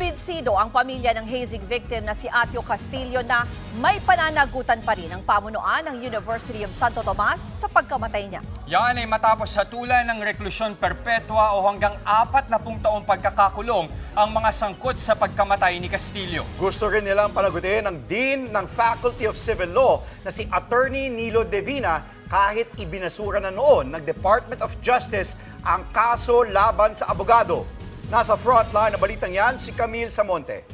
Kumbinsido ang pamilya ng hazing victim na si Atio Castillo na may pananagutan pa rin ang pamunuan ng University of Santo Tomas sa pagkamatay niya. Yan ay matapos hatulan ng reklusyon perpetua o hanggang apat na pung taong pagkakakulong ang mga sangkot sa pagkamatay ni Castillo. Gusto rin nilang panagutin ng Dean ng Faculty of Civil Law na si Attorney Nilo Devina kahit ibinasura na noon ng Department of Justice ang kaso laban sa abogado. Nasa frontline na balitang yan si Camille Samonte.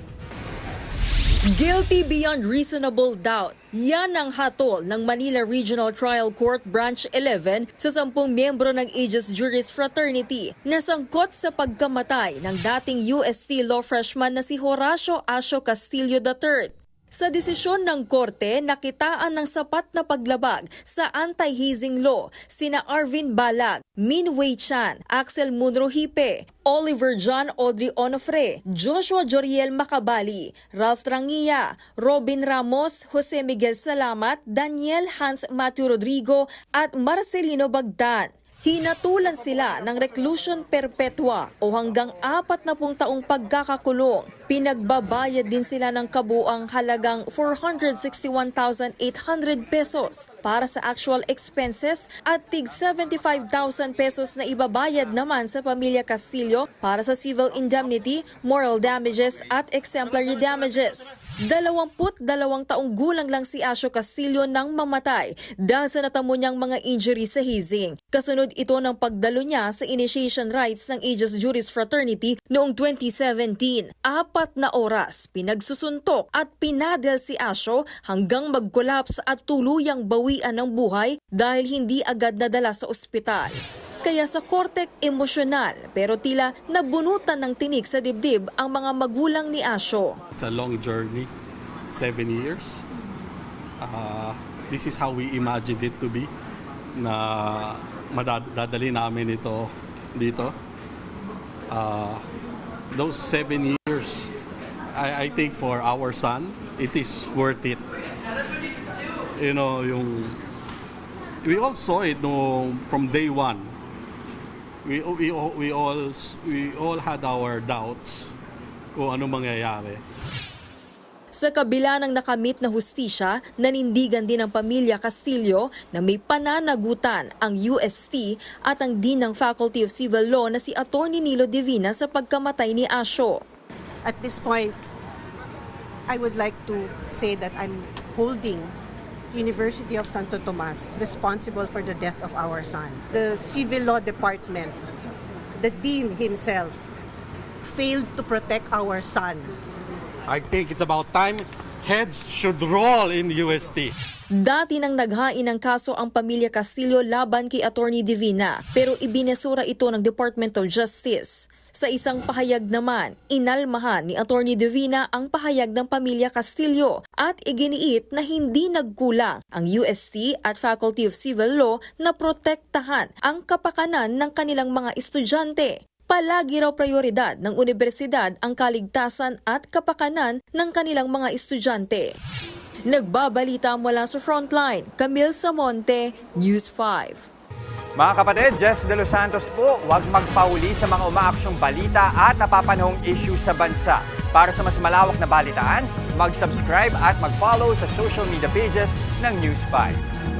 Guilty beyond reasonable doubt. Yan ang hatol ng Manila Regional Trial Court Branch 11 sa sampung miyembro ng Aegis Juris Fraternity na sangkot sa pagkamatay ng dating UST law freshman na si Horacio Asio Castillo III. Sa desisyon ng korte, nakitaan ng sapat na paglabag sa anti-hazing law sina Arvin Balag, Min Wei Chan, Axel Munro Hipe, Oliver John Audrey Onofre, Joshua Joriel Macabali, Ralph Trangia, Robin Ramos, Jose Miguel Salamat, Daniel Hans Matthew Rodrigo at Marcelino Bagdan. Hinatulan sila ng reclusion perpetua o hanggang apat na taong pagkakakulong. Pinagbabayad din sila ng kabuang halagang 461,800 pesos para sa actual expenses at tig 75,000 pesos na ibabayad naman sa pamilya Castillo para sa civil indemnity, moral damages at exemplary damages. Dalawamput dalawang taong gulang lang si Asio Castillo nang mamatay dahil sa natamo niyang mga injury sa hazing. Kasunod ito ng pagdalo niya sa initiation rites ng Aegis Juris Fraternity noong 2017. Apat na oras pinagsusuntok at pinadel si Asio hanggang mag-collapse at tuluyang bawian ng buhay dahil hindi agad nadala sa ospital. Kaya sa kortek emosyonal pero tila nabunutan ng tinik sa dibdib ang mga magulang ni Asio. It's a long journey, seven years. Uh, this is how we imagined it to be na madadali namin ito dito. Uh, those seven years, I, I think for our son, it is worth it. You know, yung we all saw it no, from day one. We, we, we, all, we all had our doubts kung ano mangyayari. Sa kabila ng nakamit na hustisya, nanindigan din ng pamilya Castillo na may pananagutan ang UST at ang Dean ng Faculty of Civil Law na si Attorney Nilo Divina sa pagkamatay ni Asio. At this point, I would like to say that I'm holding University of Santo Tomas responsible for the death of our son. The Civil Law Department, the Dean himself, failed to protect our son. I think it's about time heads should roll in UST. Dati nang naghain ng kaso ang pamilya Castillo laban kay Attorney Divina pero ibinesura ito ng Department of Justice. Sa isang pahayag naman, inalmahan ni Attorney Divina ang pahayag ng pamilya Castillo at iginiit na hindi nagkulang ang UST at Faculty of Civil Law na protektahan ang kapakanan ng kanilang mga estudyante. Palagi raw prioridad ng universidad ang kaligtasan at kapakanan ng kanilang mga estudyante. Nagbabalita mula sa Frontline, Camille Samonte, News 5. Mga kapatid, Jess De Los Santos po, huwag magpauli sa mga umaaksyong balita at napapanahong issue sa bansa. Para sa mas malawak na balitaan, mag-subscribe at mag-follow sa social media pages ng News 5.